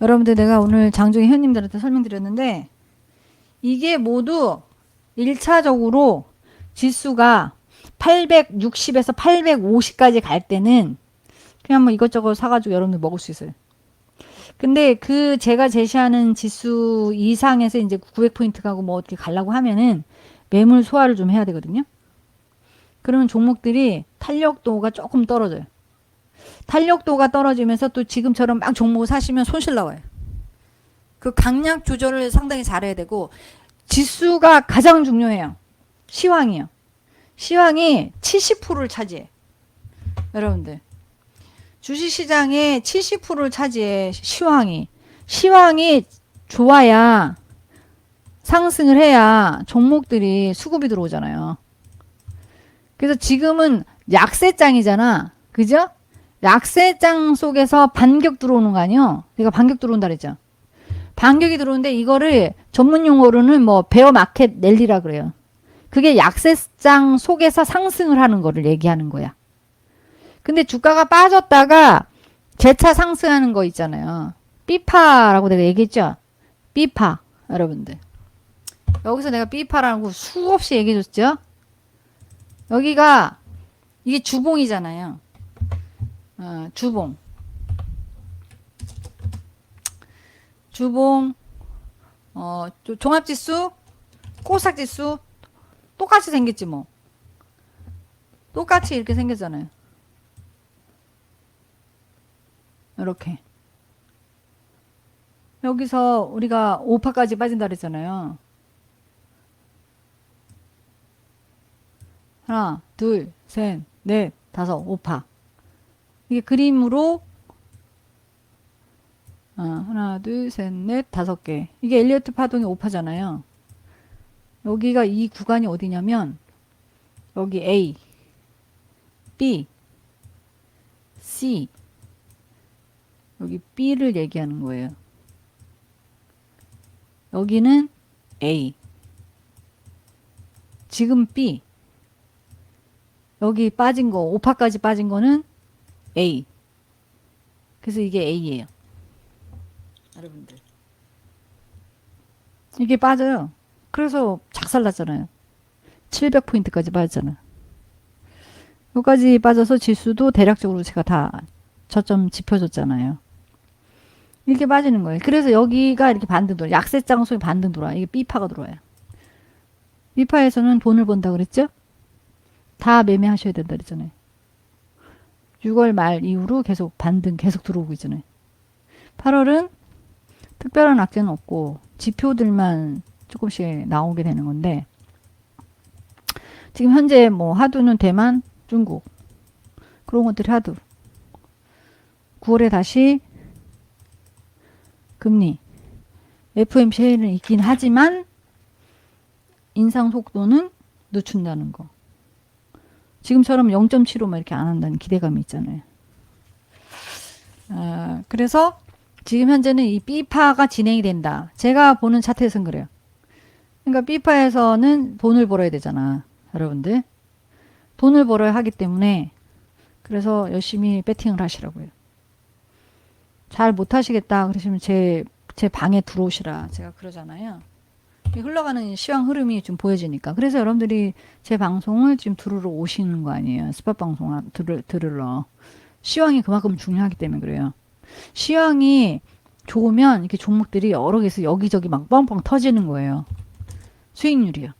여러분들 내가 오늘 장중에 회원님들한테 설명드렸는데 이게 모두 1차적으로 지수가 860에서 850까지 갈 때는 그냥 뭐 이것저것 사가지고 여러분들 먹을 수 있어요. 근데 그 제가 제시하는 지수 이상에서 이제 900포인트 가고 뭐 어떻게 가려고 하면은 매물 소화를 좀 해야 되거든요. 그러면 종목들이 탄력도가 조금 떨어져요. 탄력도가 떨어지면서 또 지금처럼 막 종목을 사시면 손실 나와요. 그 강약 조절을 상당히 잘해야 되고 지수가 가장 중요해요. 시황이요. 시황이 70%를 차지해. 여러분들. 주식시장의 70%를 차지해 시황이. 시황이 좋아야 상승을 해야 종목들이 수급이 들어오잖아요. 그래서 지금은 약세장이잖아. 그죠? 약세장 속에서 반격 들어오는 거 아니요? 내가 반격 들어온다 그랬죠? 반격이 들어오는데 이거를 전문 용어로는 뭐 베어 마켓 랠리라 그래요. 그게 약세장 속에서 상승을 하는 거를 얘기하는 거야. 근데 주가가 빠졌다가 재차 상승하는 거 있잖아요. 삐파라고 내가 얘기했죠? 삐파 여러분들. 여기서 내가 삐파라고 수없이 얘기해줬죠? 여기가 이게 주봉이잖아요. 어, 주봉. 주봉, 어, 조- 종합지수, 코스닥지수 똑같이 생겼지 뭐. 똑같이 이렇게 생겼잖아요. 이렇게. 여기서 우리가 5파까지 빠진다 그랬잖아요. 하나, 둘, 셋, 넷, 다섯, 5파. 이게 그림으로 어, 하나, 둘, 셋, 넷, 다섯 개. 이게 엘리어트 파동이 5파잖아요. 여기가 이 구간이 어디냐면 여기 A, B, C 여기 B를 얘기하는 거예요. 여기는 A 지금 B 여기 빠진 거 5파까지 빠진 거는 A 그래서 이게 A예요. 여러분들 이게 빠져요. 그래서 작살났잖아요. 700포인트까지 빠졌잖아요. 여기까지 빠져서 지수도 대략적으로 제가 다 저점 짚어줬잖아요. 이렇게 빠지는 거예요. 그래서 여기가 이렇게 반등 돌아. 약세장 속에 반등 돌아. 이게 B파가 들어와요. B파에서는 돈을 번다 그랬죠? 다 매매하셔야 된다 그랬잖아요. 6월 말 이후로 계속 반등 계속 들어오고 있잖아요. 8월은 특별한 악재는 없고 지표들만 조금씩 나오게 되는 건데 지금 현재 뭐 하두는 대만, 중국 그런 것들이 하두. 9월에 다시 금리. FMC는 있긴 하지만 인상 속도는 늦춘다는 거 지금처럼 0.75만 이렇게 안 한다는 기대감이 있잖아요. 아, 그래서 지금 현재는 이 B파가 진행이 된다. 제가 보는 차트에서는 그래요. 그러니까 B파에서는 돈을 벌어야 되잖아. 여러분들. 돈을 벌어야 하기 때문에 그래서 열심히 배팅을 하시라고요. 잘 못하시겠다 그러시면 제, 제 방에 들어오시라. 제가 그러잖아요. 이 흘러가는 시황 흐름이 좀 보여지니까. 그래서 여러분들이 제 방송을 지금 들으러 오시는 거 아니에요. 스팟 방송 들으, 들으러. 시황이 그만큼 중요하기 때문에 그래요. 시황이 좋으면 이렇게 종목들이 여러 개서 여기저기 막 뻥뻥 터지는 거예요. 수익률이요.